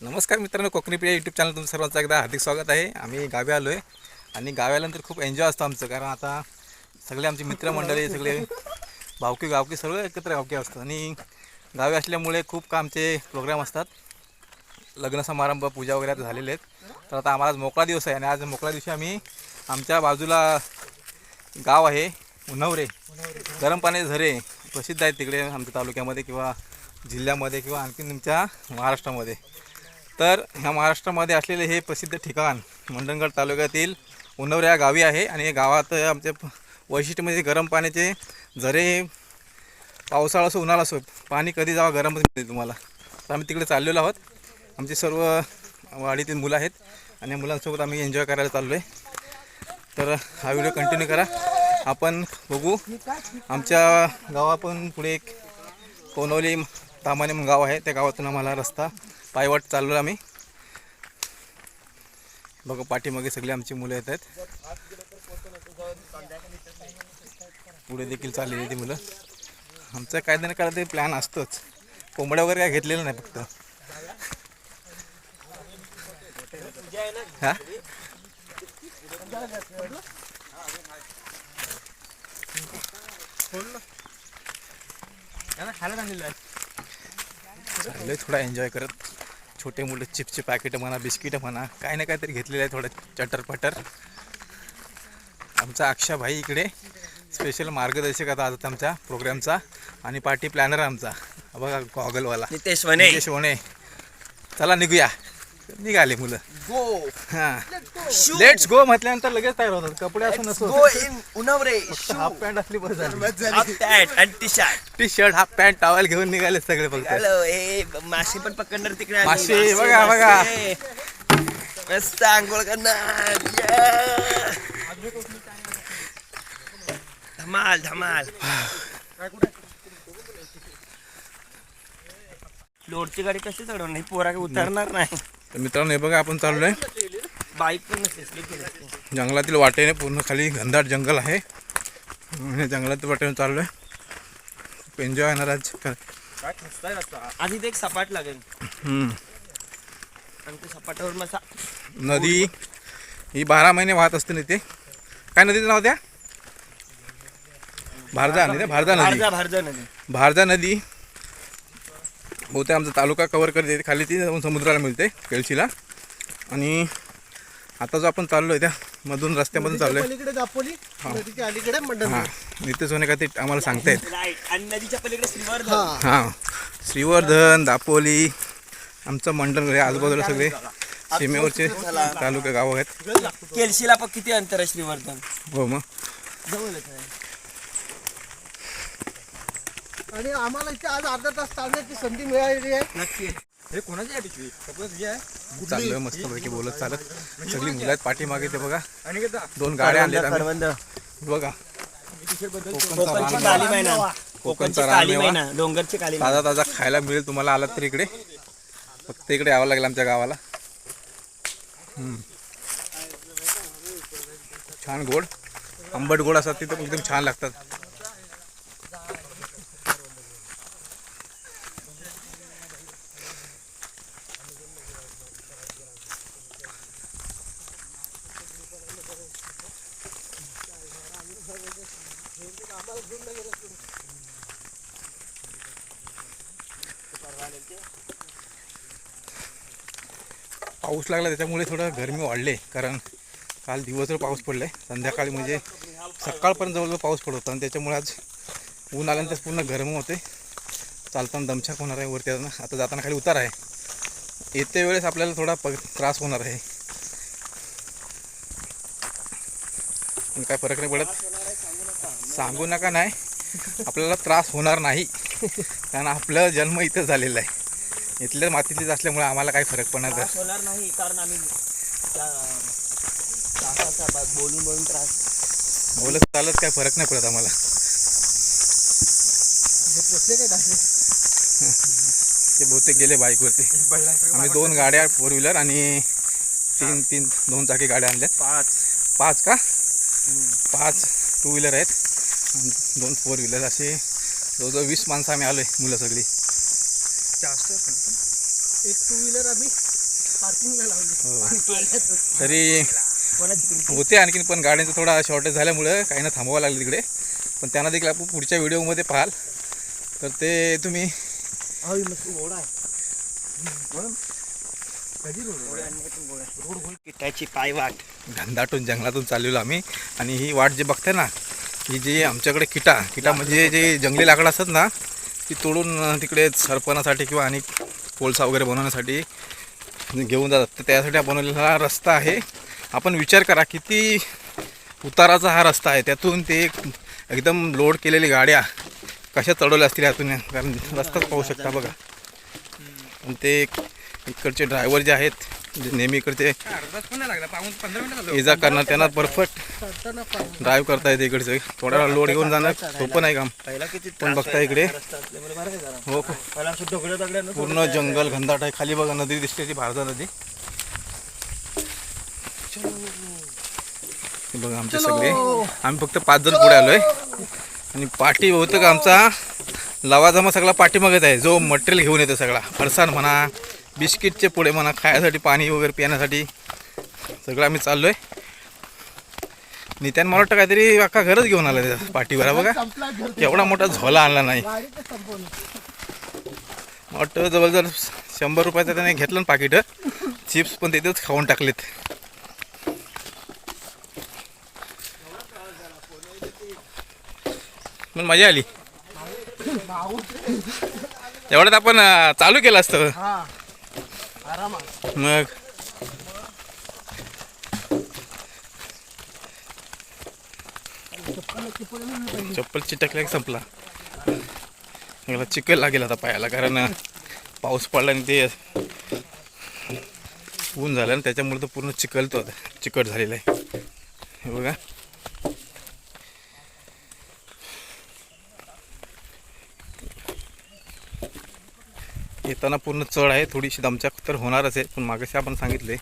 नमस्कार मित्रांनो Konkani Priya YouTube channel तुमचं सर्वांचं एकदा हार्दिक स्वागत आहे. आम्ही गावी आलो आहे आणि गावी आल्यानंतर खूप एन्जॉय असतो आमचं कारण आता सगळे आमचे मित्रमंडळी सगळे भावकी गावकी सर्व एकत्र गावकी असतात. आणि गावी असल्यामुळे खूप का आमचे प्रोग्राम असतात. लग्न समारंभ पूजा वगैरे झालेले आहेत. तर आता आम्हाला आज मोकळा दिवस आहे आणि आज मोकळ्या दिवशी आम्ही आमच्या बाजूला गाव आहे उन्हवरे गरम पाण्याचे झरे प्रसिद्ध आहेत तिकडे आमच्या तालुक्यामध्ये किंवा जिल्ह्यामध्ये किंवा आणखी तुमच्या महाराष्ट्रामध्ये. तर ह्या महाराष्ट्रामध्ये असलेले हे प्रसिद्ध ठिकाण मंडणगड तालुक्यातील उन्हवरे या गावी आहे आणि या गावात आमचे वैशिष्ट्य म्हणजे गरम पाण्याचे झरे पावसाळा असो उन्हाळा असो पाणी कधी जावं गरमच मिळते तुम्हाला. तर आम्ही तिकडे चाललेलो आहोत. आमचे सर्व वाडीतील मुलं आहेत आणि या मुलांसोबत आम्ही एन्जॉय करायला चाललो आहे तर हा व्हिडिओ कंटिन्यू करा. आपण बघू. आमच्या गावापण पुढे एक कोनवली तामाने गाव आहे. त्या गावातून आम्हाला रस्ता पायवाट चाललो आम्ही. बघा पाठीमागे सगळी आमची मुलं येत आहेत. पुढे देखील चाललेली ती मुलं. आमचं काय ना काय ते प्लॅन असतोच. कोंबड्या वगैरे काय घेतलेलं नाही फक्त. हा? चाललंय थोडा एन्जॉय करत. छोटे मोठे चिप्सचे पॅकेट म्हणा बिस्किट म्हणा काय ना काहीतरी घेतलेलं आहे थोडं चटर पटर आमचा अक्षा भाई इकडे स्पेशल मार्गदर्शक आता आज आमच्या प्रोग्रामचा आणि पार्टी प्लॅनर आमचा. बघा गॉगलवाला नितेश वने नितेश वणे. चला निघूया. निघाले मुलं. गो हां. लेट्स गो म्हटल्यानंतर लगेच तयार होतात. कपडे असून गो इन उनवरे. हाफ पॅन्ट असली झाली. हाफ पॅन्ट आणि T shirt T shirt half pant towel घेऊन निघाले सगळे फक्त. हॅलो ए मासे पण पकडणार तिकडे आम्ही. मासे, बघा, बघा. मासे. मस्त आंघोळ करणार. Yeah. धमाल धमाल. लोडची गाडी कशी चढवणार? नाही पोरा काही उतरणार नाही. तर मित्रांनो हे बघा आपण केली असती. जंगलातील वाटेने पूर्ण खाली घनदाट जंगल आहे. जंगलातील वाटेने चाललोय. खूप एन्जॉय येणार आज. आज इथे एक सपाट लागेल. हम्म. आणि त्या सपाटावर मसा नदी. ही बारा महिने वाहत असते ना इथे. काय नदीचं नाव त्या? भारदा नदी? भारदा नदी. भारजा भारजा नदी. भारदा नदी. बहुतेक आमचा तालुका कवर करते. खाली ती जाऊन समुद्राला मिळते केळशीला. आणि आता जो आपण चाललो आहे त्या मधून रस्त्यामधून चाललो आहे पलीकडे दापोली नदीच्या अलीकडे मंडळ हां. नित्य सोने का ते आम्हाला सांगतायत राईट आणि नदीच्या पलीकडे श्रीवर्धन. हा. हां. श्रीवर्धन दापोली आमचं मंडळ आहे आजूबाजूला सगळे सीमेवरचे तालुका गाव आहेत. केलशीला पण किती अंतर आहे श्रीवर्धन? हो मग. जवळच आहे. आणि आम्हाला इथे आज अर्धा तास चालण्याची संधी मिळालेली आहे. नक्की. हे कोणाची आहे पिशवी तुझी आहे. चाललोय मस्तपैकी बोलत चालत. सगळी मुलं आहेत पाठीमागे ते बघा. दोन गाड्या करवंद बघा. कोकणचा. काली रानमेवा. डोंगरची काली ताजा ताजा खायला मिळेल तुम्हाला. आलात तर इकडे. फक्त इकडे यावं लागेल आमच्या गावाला. छान गोड. आंबट गोड असतात तिथं एकदम छान लागतात. पाऊस लागला त्याच्यामुळे थोडं गरमी वाढले. कारण काल दिवसभर पाऊस पडलाय. संध्याकाळी म्हणजे सकाळपर्यंत जवळजवळ पाऊस पडत होता. आणि त्याच्यामुळे आज ऊन आल्यानंतर पूर्ण गरम होते. चालताना दमछाक होणार आहे वरती जाताना. आता जाताना खाली उतार आहे. येत्या वेळेस आपल्याला थोडा प त्रास होणार आहे. पण काय फरक नाही पडत. सांगू नका नाही. आपल्याला त्रास होणार नाही. कारण आपलं जन्म इथं झालेला आहे. इथल्या मातीतलीच असल्यामुळे आम्हाला काही फरक पडणार होणार नाही कारण आम्ही बोलून बोलून त्रास. बोलत चालत काय फरक नाही पडत आम्हाला. ते बहुतेक गेले बाईकवरती. आम्ही दोन गाड्या फोर व्हीलर आणि तीन तीन दोन चाकी गाड्या आणल्यात. पाच. पाच का? पाच टू व्हीलर आहेत. दोन फोर व्हीलर असे. जवळजवळ वीस माणसं आम्ही आलो आहे मुलं सगळी. एक टू व्हीलर आम्ही पार्किंगला लावली. तरी. होते आणखीन पण गाड्यांचं थोडा शॉर्टेज झाल्यामुळं काही ना थांबवावं लागलं तिकडे. पण त्यांना देखील आपण पुढच्या व्हिडिओमध्ये पाहाल. तर ते तुम्ही त्याची पायवाट घनदाटून जंगलातून चाललेलो आम्ही. आणि ही वाट जे बघताय ना ही जी आमच्याकडे किटा किटा म्हणजे जे जंगली लाकडं असतात ना ती तोडून तिकडे सरपणासाठी किंवा आणि कोळसा वगैरे बनवण्यासाठी घेऊन जातात. तर त्यासाठी आपण बनवलेला हा रस्ता आहे. आपण विचार करा किती उताराचा हा रस्ता आहे. त्यातून ते एकदम लोड केलेली गाड्या कशा चढवल्या असतील यातून. कारण रस्ताच पाहू शकता बघा. आणि ते इकडचे ड्रायव्हर जे आहेत जे नेहमी इकडचे ये जा करणार त्यांना परफेक्ट ड्राईव्ह करता येते इकडचं. थोडा लोड घेऊन जाणं सोपं नाही काम. पण बघता इकडे. हो पूर्ण जंगल घनदाट आहे. खाली बघा नदी दिसते ती भारता नदी. बघा आमचे सगळे. आम्ही फक्त पाच जण पुढे आलोय. आणि पाठी होतं का आमचा? लवाजमा सगळा पाठीमागत आहे. जो मटेरियल घेऊन येतो सगळा. फरसाण म्हणा बिस्किटचे पुढे म्हणा खाण्यासाठी पाणी वगैरे पिण्यासाठी. सगळं आम्ही चाललोय. नित्यान मला वाटतं काहीतरी अख्खा घरच घेऊन आला त्याच्या पाठीवर बघा. एवढा मोठा झोला आणला नाही. मला वाटतं जवळजवळ शंभर रुपयाचं त्याने घेतलं ना पाकिट. चिप्स पण तिथेच खाऊन टाकलेत. पण मजा आली. एवढ्यात आपण चालू केलं असतं. मग? चप्पल चिटकल्या की संपला? मला चिकल लागेल आता पायाला कारण पाऊस पडला आणि ते ऊन झालं आणि त्याच्यामुळे तो पूर्ण चिकलतो आता चिकट झालेला आहे. हे बघा. जाताना पूर्ण चढ आहे. थोडीशी दमचाक तर होणारच आहे पण मागाशी आपण सांगितले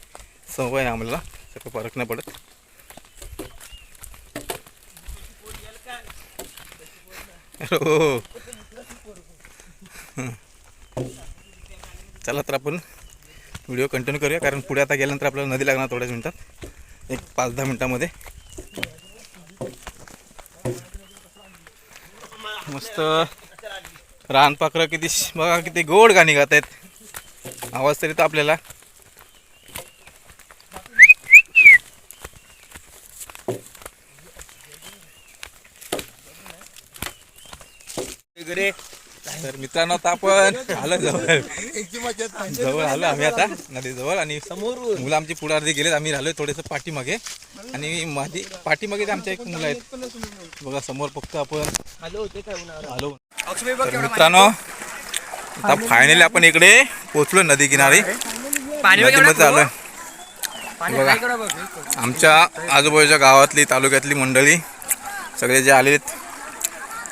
सवय आहे आम्हाला. सगळं फरक नाही पडत. हो. चला तर आपण व्हिडिओ कंटिन्यू करूया कारण पुढे आता गेल्यानंतर आपल्याला नदी लागणार थोड्याच मिनटात. एक पाच दहा मिनटामध्ये. मस्त. रानपाखरं किती बघा किती गोड गाणी गात आहेत आवाज तरी तर आपल्याला वगैरे तर मित्रांनो आता आपण आलो जवळ. जवळ आलो आम्ही आता नदीजवळ आणि समोरून. मुलं आमची पुढे अर्धी गेलेत. आम्ही राहिलोय थोडेसे पाठीमागे. आणि माझी पाठीमागे आमच्या एक मुलं आहेत. बघा समोर फक्त आपण आलो आलो. तर मित्रांनो आता फायनली आपण इकडे पोचलो नदी किनारी. नदीमध्ये आलोय. बघा आमच्या आजूबाजूच्या गावातली तालुक्यातली मंडळी सगळे जे आलेत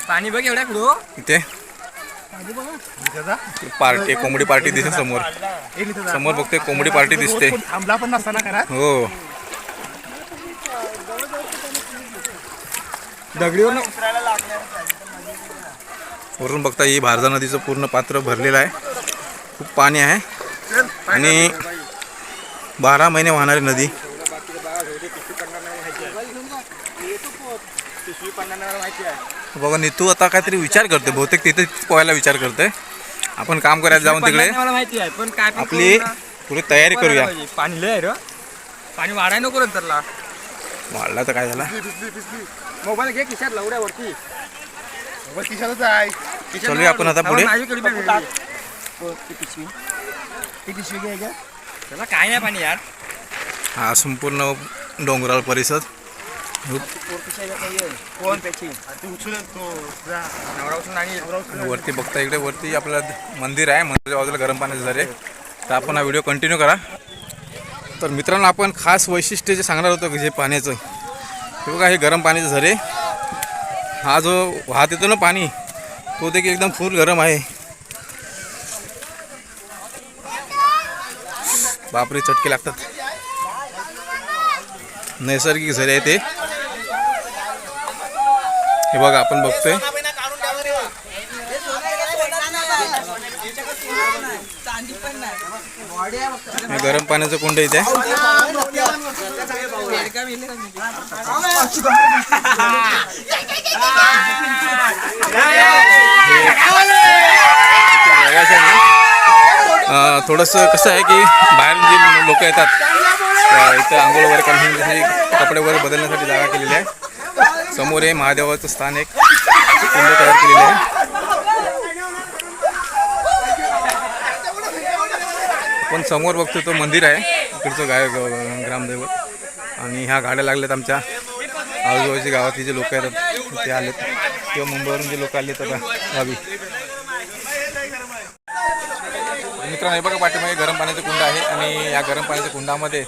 पाणी बघ एवढ्या इथे. पार्टी कोंबडी पार्टी दिसते समोर. समोर बघते कोंबडी पार्टी दिसते. थांबला पण नसताना करा. हो. दगडीवर वरून बघता ही भारजा नदीचं पूर्ण पात्र भरलेलं आहे. खूप पाणी आहे. आणि बारा महिने वाहणारी नदी. बघा नीतू आता काहीतरी विचार करते बहुतेक तिथे पोहायला विचार करते आपण काम करायला जाऊन तिकडे. मला माहिती आहे पण काय पण आपली करू ना. पुरी तयारी करूया. पाहिजे. पाणी लय आहे रे. पाणी वाढाय नको नंतरला वाढला तर काय झाला? मोबाईल घे खिशात लवड्यावरती किशाला जाय चलूया आपण आता पुढे. पिशवी. ती पिशवी घ्या का त्याला काय नाही पाणी यार. हा संपूर्ण डोंगराळ परिसर. कोण त्याची वरती बघता इकडे वरती आपलं मंदिर आहे मंदिराच्या बाजूला गरम पाण्याचं झरे तर आपण हा व्हिडिओ कंटिन्यू करा. तर मित्रांनो आपण खास वैशिष्ट्य जे सांगणार होतो जे पाण्याचं हे बघा हे गरम पाण्याचे झरे. हा जो वाहत येतो ना पाणी तो देखील एकदम फुल गरम आहे. बापरे चटके लागतात. नैसर्गिक झरे आहे ते हे बघा आपण बघतोय. हे गरम पाण्याचं कुंड इथे. थोडंसं कसं आहे की बाहेर जे लोक येतात इथं आंघोळ वगैरे करण्यासाठी कपडे वगैरे बदलण्यासाठी जागा केलेली आहे. समोर हे महादेवाचं स्थान एक. कुंड तयार केलेलं आहे. आपण समोर बघतो तो मंदिर आहे इकडचं गाय ग्रामदैवत. आणि ह्या गाड्या लागल्यात आमच्या. आजूबाजूच्या गावातले जे लोक आहेत ते आलेत. किंवा मुंबईवरून जे लोक आले आता गावी. मित्रांनो हे बघा पाठीमागे गरम पाण्याचं कुंड आहे. आणि या गरम पाण्याच्या कुंडामध्ये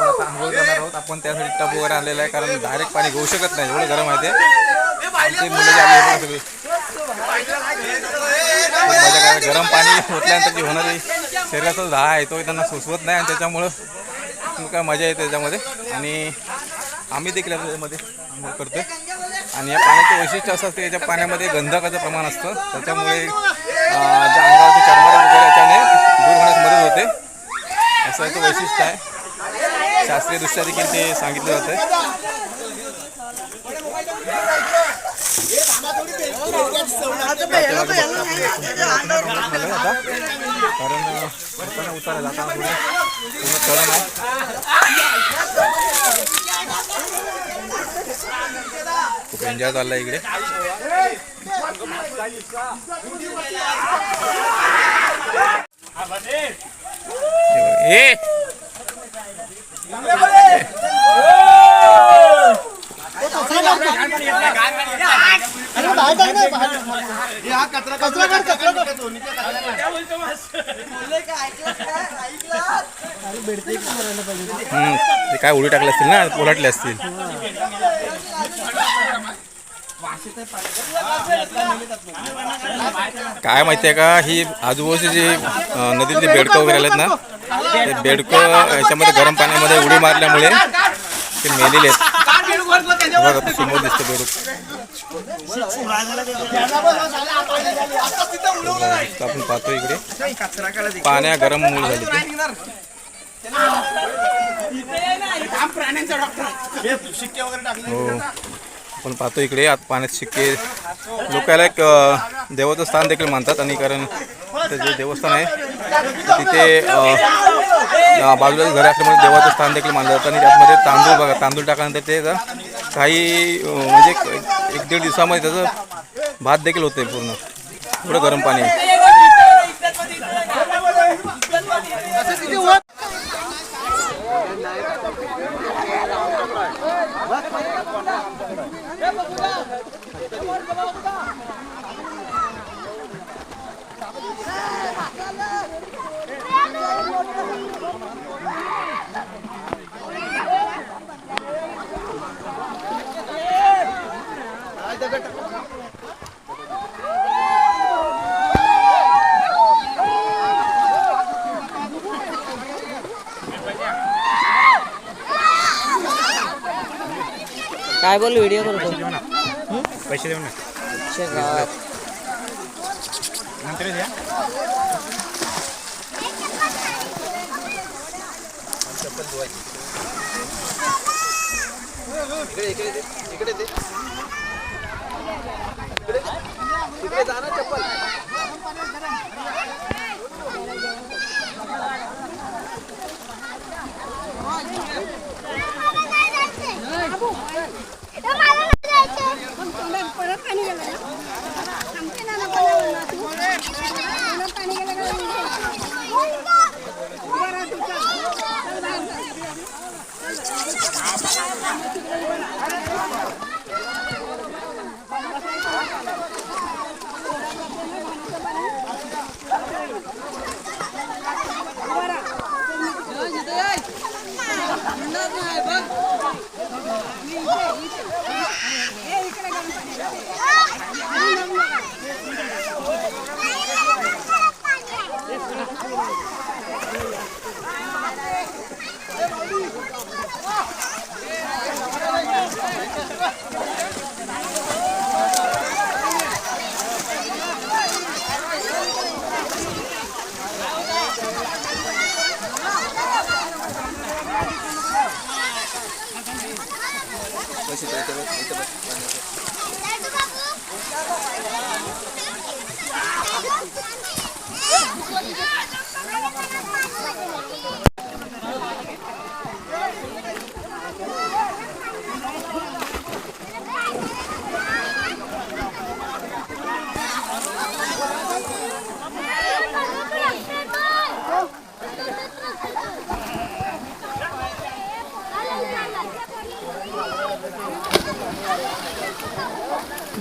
आपण आता आंघोळ करणार आहोत. आपण त्यासाठी टब वगैरे आणलेला आहे कारण डायरेक्ट पाणी घेऊ शकत नाही. एवढं गरम आहे ते. मुलं आले काय गरम पाणी ओतल्यानंतर जे होणारी शरीराचा दहा आहे तो त्यांना सुचवत नाही आणि त्याच्यामुळं खूप काय मजा येते त्याच्यामध्ये. आणि आम्ही देखील त्याच्यामध्ये आंघोळ करतोय. आणि या पाण्याचं वैशिष्ट्य असं असतं याच्या पाण्यामध्ये गंधकाचं प्रमाण असतं. त्याच्यामुळे ज्या अंगावरचे चर्मरोग वगैरे याच्याने दूर होण्यास मदत होते. असं याचं वैशिष्ट्य आहे. शास्त्रीयदृष्ट्या देखील ते सांगितलं जातं कारण अं, उतारा जाताना पुढे आहे खूप एन्जॉय चालला इकडे ए ते काय उडी टाकले असतील ना उलटले असतील. काय माहिती आहे का ही आजूबाजूची जी नदीतली बेडकं वगैरे आलेत ना ते बेडकं याच्यामध्ये गरम पाण्यामध्ये उडी मारल्यामुळे ते मेलेले आहेत. बघा समोर दिसतं बेडूक. आपण पाहतो इकडे. पाण्या गरम मूळ झाली ते. हो. आपण पाहतो इकडे आत पाण्यात शिक्के लोकायला एक देवाचं स्थान देखील मानतात आणि कारण ते जे देवस्थान आहे तिथे बाजूला घर असल्यामुळे देवाचं स्थान देखील मानलं जातं. आणि त्यामध्ये तांदूळ बघा तांदूळ टाकल्यानंतर ते काही म्हणजे एक- एक दीड दिवसामध्ये त्याचं भात देखील होते पूर्ण. एवढं गरम पाणी. आहे काय बोल व्हिडिओ करतो. पैसे देऊ ना. शेगावात नंतर द्या परत पाणी गेलं ना आमचे नाना बोलावलं तू परत पाणी गेलं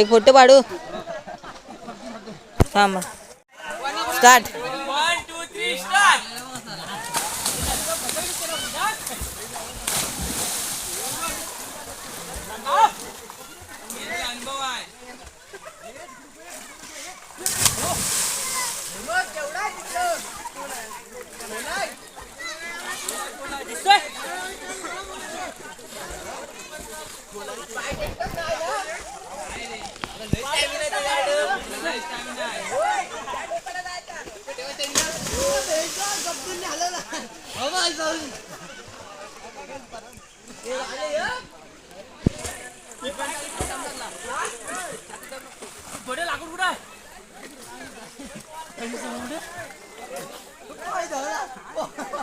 एक फोटो पाडू. थांब. स्टार्ट. लागून कुठं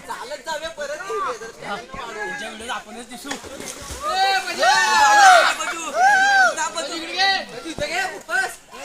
चालत जावे परत आपणच दिसू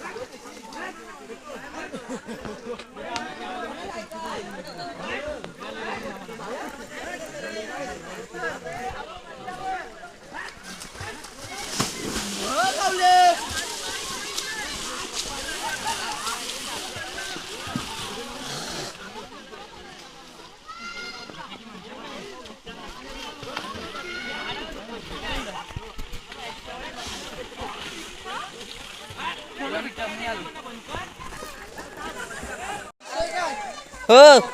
हो खूप एन्जॉय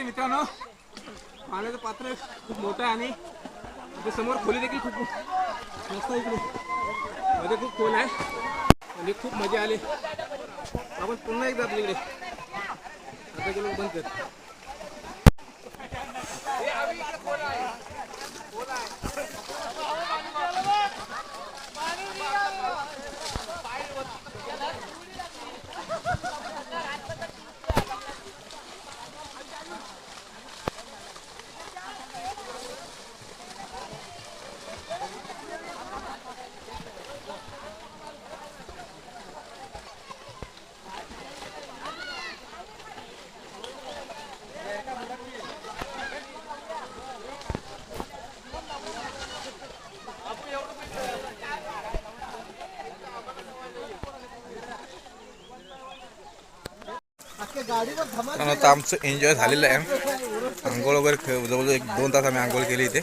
येते मित्रांनो पाण्याचं पात्र खूप मोठं आहे आणि इथे समोर खोली देखील खूप मस्त इकडे. मध्ये खूप खोल आहे. आणि खूप मजा आली. आपण पुन्हा एकदा आपल्या इकडे. आता गेलो बंद कर कारण आता आमचं एन्जॉय झालेलं आहे. आंघोळ वगैरे जवळजवळ एक दोन तास आम्ही आंघोळ केली इथे.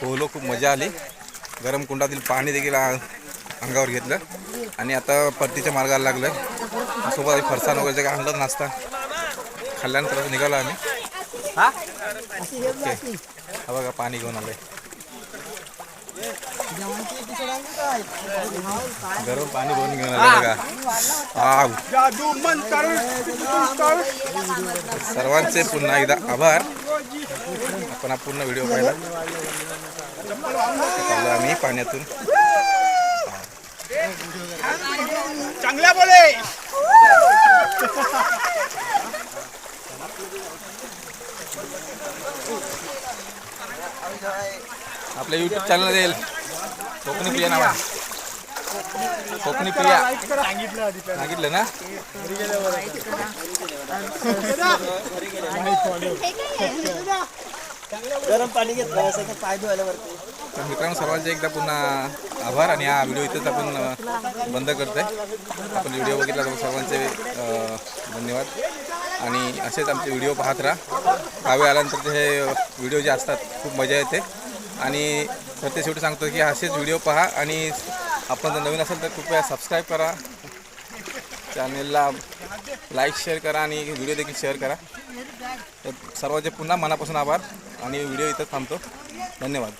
पोहलो खूप मजा आली. गरम कुंडातील पाणी देखील अंगावर घेतलं. आणि आता परतीच्या मार्गाला लागलं सोबत फरसाण वगैरे जे काय आणलं नाश्ता. खाल्ल्यानंतर निघालो आम्ही. हा? ओके. हा बघा पाणी घेऊन आलंय. गरम पाणी भरून घेऊन आलं बघा. सर्वांचे पुन्हा एकदा आभार. आपण हा पूर्ण व्हिडिओ पाहिला. आम्ही पाण्यातून. चांगल्या बोले. आपल्या युट्यूब चॅनल येईल कोकणी प्रिया नावा कोकणी प्रिया. सांगितलं ना? गरम पाणी घेतलं पाय धुवायला तर मित्रांनो सर्वांचे एकदा पुन्हा आभार आणि हा व्हिडिओ इथेच आपण बंद करतोय. आपण व्हिडिओ बघितला तर सर्वांचे धन्यवाद. आणि असेच आमचे व्हिडिओ पाहत राहा. गावी आल्यानंतर ते हे व्हिडिओ जे असतात खूप मजा येते. आणि तर ते शेवटी सांगतो की असेच व्हिडिओ पहा आणि आपण जर नवीन असेल तर कृपया सबस्क्राईब करा. चॅनेलला लाईक शेअर करा आणि व्हिडिओ देखील शेअर करा. तर सर्वांचे पुन्हा मनापासून आभार आणि व्हिडिओ इथं थांबतो. धन्यवाद.